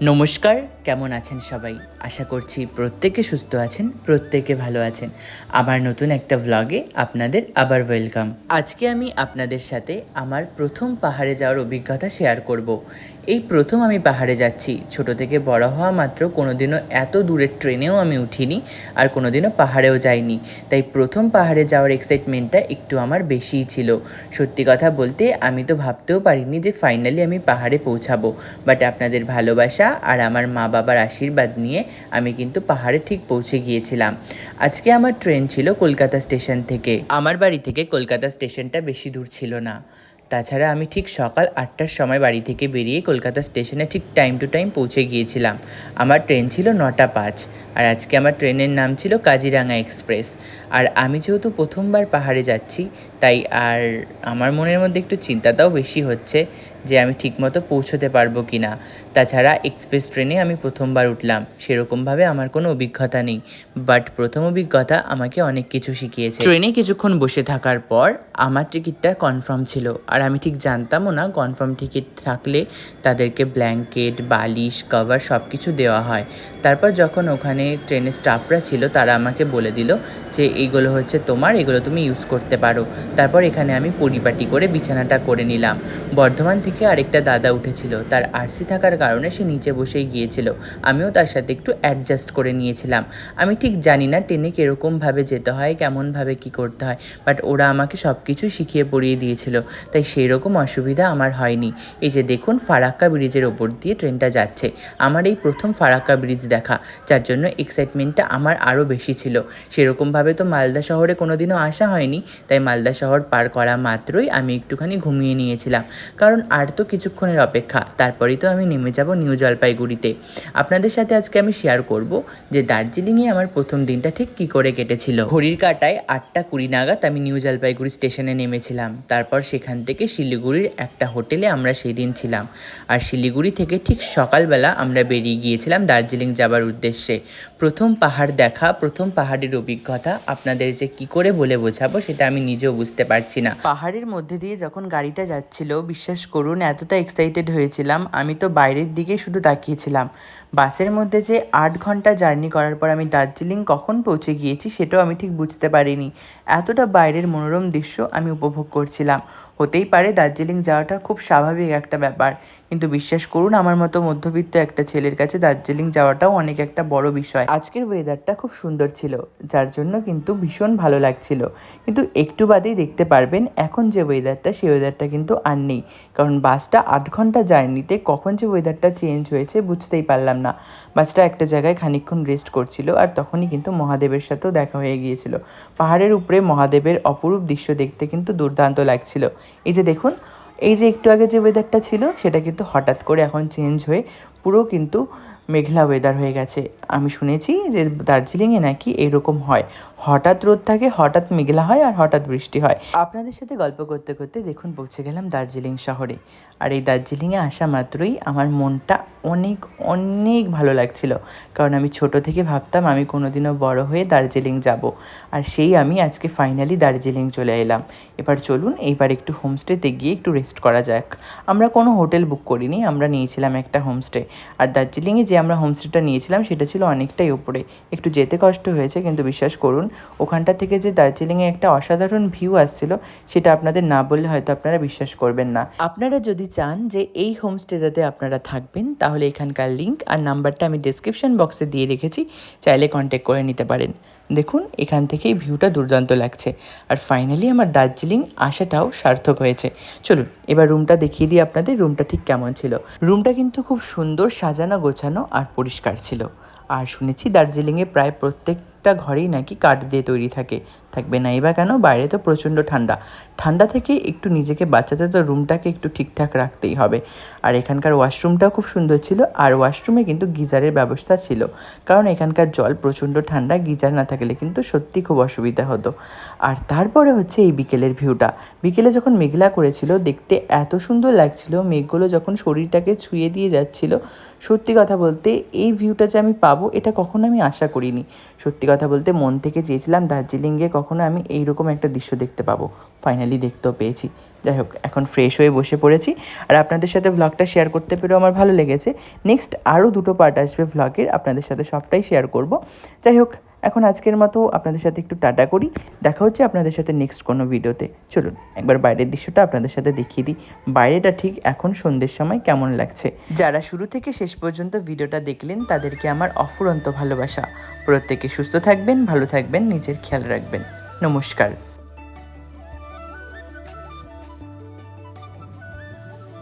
নমস্কার, কেমন আছেন সবাই? আশা করছি প্রত্যেকে সুস্থ আছেন, প্রত্যেকে ভালো আছেন। আমার নতুন একটা ভ্লগে আপনাদের আবার ওয়েলকাম আজকে আমি আপনাদের সাথে আমার প্রথম পাহাড়ে যাওয়ার অভিজ্ঞতা শেয়ার করব। এই প্রথম আমি পাহাড়ে যাচ্ছি। ছোট থেকে বড় হওয়া মাত্র কোনোদিনও এত দূরের ট্রেনেও আমি উঠিনি আর কোনোদিনও পাহাড়েও যাইনি। তাই প্রথম পাহাড়ে যাওয়ার এক্সাইটমেন্টটা একটু আমার বেশিই ছিল। সত্যি কথা বলতে আমি তো ভাবতেও পারিনি যে ফাইনালি আমি পাহাড়ে পৌঁছাবো। বাট আপনাদের ভালোবাসা আর আমার মা বাবার আশীর্বাদ নিয়ে আমি কিন্তু পাহাড়ে ঠিক পৌঁছে গিয়েছিলাম। আজকে আমার ট্রেন ছিল কলকাতা স্টেশন থেকে। আমার বাড়ি থেকে কলকাতা স্টেশনটা বেশি দূর ছিল না। তাছাড়া আমি ঠিক সকাল আটটার সময় বাড়ি থেকে বেরিয়ে কলকাতা স্টেশনে ঠিক টাইম টু টাইম পৌঁছে গিয়েছিলাম। আমার ট্রেন ছিল নটা পাঁচ আর আজকে আমার ট্রেনের নাম ছিল কাজিরাঙ্গা এক্সপ্রেস। আর আমি যেহেতু প্রথমবার পাহাড়ে যাচ্ছি, তাই আর আমার মনের মধ্যে একটু চিন্তাটাও বেশি হচ্ছে যে আমি ঠিকমতো পৌঁছতে পারব কি না তাছাড়া এক্সপ্রেস ট্রেনে আমি প্রথমবার উঠলাম। সেরকমভাবে আমার কোনো অভিজ্ঞতা নেই। বাট প্রথম অভিজ্ঞতা আমাকে অনেক কিছু শিখিয়েছে। ট্রেনে কিছুক্ষণ বসে থাকার পর আমার টিকিটটা কনফার্ম ছিল। আর আমি ঠিক জানতামও না কনফার্ম টিকিট থাকলে তাদেরকে ব্ল্যাঙ্কেট বালিশ কভার সব কিছু দেওয়া হয়। তারপর যখন ওখানে ট্রেনের স্টাফরা ছিল, তারা আমাকে বলে দিল যে এইগুলো হচ্ছে তোমার, এগুলো তুমি ইউজ করতে পারো। তারপর এখানে আমি পরিপাটি করে বিছানাটা করে নিলাম। বর্ধমান থেকে আরেকটা দাদা উঠেছিল। তার আরসি থাকার কারণে সে নিচে বসেই গিয়েছিল। আমিও তার সাথে একটু অ্যাডজাস্ট করে নিয়েছিলাম। আমি ঠিক জানি না ট্রেনে কীরকমভাবে যেতে হয়, কেমনভাবে কি করতে হয় বাট ওরা আমাকে সব কিছু শিখিয়ে পড়িয়ে দিয়েছিল। তাই সেই রকম অসুবিধা আমার হয়নি। এই যে দেখুন, ফারাক্কা ব্রিজের ওপর দিয়ে ট্রেনটা যাচ্ছে। আমার এই প্রথম ফারাক্কা ব্রিজ দেখা, যার জন্য এক্সাইটমেন্টটা আমার আরও বেশি ছিল। সেরকমভাবে তো মালদা শহরে কোনোদিনও আসা হয়নি, তাই মালদা শহর পার করা মাত্রই আমি একটুখানি ঘুমিয়ে নিয়েছিলাম। কারণ আর তো কিছুক্ষণের অপেক্ষা, তারপরেই তো আমি নেমে যাব নিউ জলপাইগুড়িতে। আপনাদের সাথে আজকে আমি শেয়ার করব যে দার্জিলিংয়ে আমার প্রথম দিনটা ঠিক কী করে কেটেছিল। ঘড়ির কাটায় আটটা কুড়ি নাগাদ আমি নিউ জলপাইগুড়ি স্টেশনে নেমেছিলাম। তারপর সেখান থেকে শিলিগুড়ির একটা হোটেলে আমরা সেই দিন ছিলাম। আর শিলিগুড়ি থেকে ঠিক সকালবেলা আমরা বেরিয়ে গিয়েছিলাম দার্জিলিং যাবার উদ্দেশ্যে। প্রথম পাহাড় দেখা, প্রথম পাহাড়ের অভিজ্ঞতা, আপনাদের যে কি করে বলে বোঝাবো সেটা আমি নিজেও বুঝতে পারছি না। পাহাড়ের মধ্যে দিয়ে যখন গাড়িটা যাচ্ছিল, বিশ্বাস করুন এতটা এক্সাইটেড হয়েছিলাম, আমি তো বাইরের দিকে শুধু তাকিয়েছিলাম। বাসের মধ্যে যে আট ঘণ্টা জার্নি করার পর আমি দার্জিলিং কখন পৌঁছে গিয়েছি সেটাও আমি ঠিক বুঝতে পারিনি। এতটা বাইরের মনোরম দৃশ্য আমি উপভোগ করছিলাম। হতেই পারে দার্জিলিং যাওয়াটা খুব স্বাভাবিক একটা ব্যাপার। কিন্তু বিশ্বাস করুন, আমার মতো মধ্যবিত্ত একটা ছেলের কাছে দার্জিলিং যাওয়াটাও অনেক একটা বড় বিষয়। আজকের ওয়েদারটা খুব সুন্দর ছিল, যার জন্য কিন্তু ভীষণ ভালো লাগছিল। কিন্তু একটু বাদেই দেখতে পারবেন, এখন যে ওয়েদারটা সেই ওয়েদারটা কিন্তু আর নেই। কারণ বাসটা আট ঘণ্টা জার্নিতে কখন যে ওয়েদারটা চেঞ্জ হয়েছে বুঝতেই পারলাম না। বাসটা একটা জায়গায় খানিকক্ষণ রেস্ট করছিল আর তখনই কিন্তু মহাদেবের সাথেও দেখা হয়ে গিয়েছিল। পাহাড়ের উপরে মহাদেবের অপরূপ দৃশ্য দেখতে কিন্তু দুর্দান্ত লাগছিল। এই যে দেখুন, এই যে একটু আগে যে ওয়েদারটা ছিল, সেটা কিন্তু হঠাৎ করে এখন চেঞ্জ হয়ে পুরো কিন্তু মেঘলা ওয়েদার হয়ে গেছে। আমি শুনেছি যে দার্জিলিংয়ে নাকি এরকম হয়। হঠাৎ রোদ থাকে, হঠাৎ মেঘলা হয় আর হঠাৎ বৃষ্টি হয়। আপনাদের সাথে গল্প করতে করতে দেখুন পৌঁছে গেলাম দার্জিলিং শহরে। আর এই দার্জিলিংয়ে আসা মাত্রই আমার মনটা অনেক অনেক ভালো লাগছিল। কারণ আমি ছোট থেকে ভাবতাম আমি কোনোদিনও বড় হয়ে দার্জিলিং যাব। আর সেই আমি আজকে ফাইনালি দার্জিলিং চলে এলাম। এবার চলুন এইবার একটু হোমস্টেতে গিয়ে একটু রেস্ট করা যাক। আমরা কোনো হোটেল বুক করিনি, আমরা নিয়েছিলাম একটা হোমস্টে আর দার্জিলিংয়ে যে আমরা হোমস্টেটা নিয়েছিলাম সেটা ছিল অনেকটাই ওপরে একটু যেতে কষ্ট হয়েছে, কিন্তু বিশ্বাস করুন, ওখানটা থেকে যে দার্জিলিংয়ে একটা অসাধারণ ভিউ আসছিল, সেটা আপনাদের না বললে হয়তো আপনারা বিশ্বাস করবেন না। আপনারা যদি চান যে এই হোমস্টেটাতে আপনারা থাকবেন, তাহলে এখানকার লিঙ্ক আর নাম্বারটা আমি ডিসক্রিপশন বক্সে দিয়ে রেখেছি, চাইলে কন্ট্যাক্ট করে নিতে পারেন। দেখুন, এখান থেকেই ভিউটা দুর্দান্ত লাগছে। আর ফাইনালি আমার দার্জিলিং আসাটাও সার্থক হয়েছে। চলুন, এবার রুমটা দেখিয়ে দিই আপনাদের রুমটা ঠিক কেমন ছিল। রুমটা কিন্তু খুব সুন্দর সাজানো গোছানো আর পরিষ্কার ছিল। আর শুনেছি দার্জিলিংয়ে প্রায় প্রত্যেকটা ঘরেই নাকি কাঠ দিয়ে তৈরি থাকে। থাকবে না, এবার কেন? বাইরে তো প্রচণ্ড ঠান্ডা। ঠান্ডা থেকে একটু নিজেকে বাঁচাতে তো রুমটাকে একটু ঠিকঠাক রাখতেই হবে। আর এখানকার ওয়াশরুমটাও খুব সুন্দর ছিল, আর ওয়াশরুমে কিন্তু গিজারের ব্যবস্থা ছিল। কারণ এখানকার জল প্রচণ্ড ঠান্ডা, গিজার না থাকলে কিন্তু সত্যি খুব অসুবিধা হতো। আর তারপরে হচ্ছে এই বিকেলের ভিউটা। বিকেলে যখন মেঘলা করেছিল, দেখতে এত সুন্দর লাগছিল, মেঘগুলো যখন শরীরটাকে ছুঁয়ে দিয়ে যাচ্ছিল, সত্যি কথা বলতে এই ভিউটা যে আমি পাবো, এটা কখনো আমি আশা করিনি। সত্যি কথা কথা বলতে মন থেকে চেয়েছিলাম দার্জিলিংয়ে কখনো আমি এইরকম একটা দৃশ্য দেখতে পাবো। ফাইনালি দেখতেও পেয়েছি। যাই হোক, এখন ফ্রেশ হয়ে বসে পড়েছি। আর আপনাদের সাথে ভ্লগটা শেয়ার করতে পেরেও আমার ভালো লেগেছে। নেক্সট আরও দুটো পার্ট আসবে ভ্লগের আপনাদের সাথে সবটাই শেয়ার করব। যাই হোক এখন আজকের মতো আপনাদের সাথে একটু টাটা করি। দেখা হচ্ছে আপনাদের সাথে নেক্সট কোনো ভিডিওতে চলুন, একবার বাইরের দৃশ্যটা আপনাদের সাথে দেখিয়ে দিই। বাইরেটা ঠিক এখন সন্ধ্যের সময় কেমন লাগছে? যারা শুরু থেকে শেষ পর্যন্ত ভিডিওটা দেখলেন, তাদেরকে আমার অফুরন্ত ভালোবাসা। প্রত্যেকে সুস্থ থাকবেন, ভালো থাকবেন, নিজের খেয়াল রাখবেন। নমস্কার।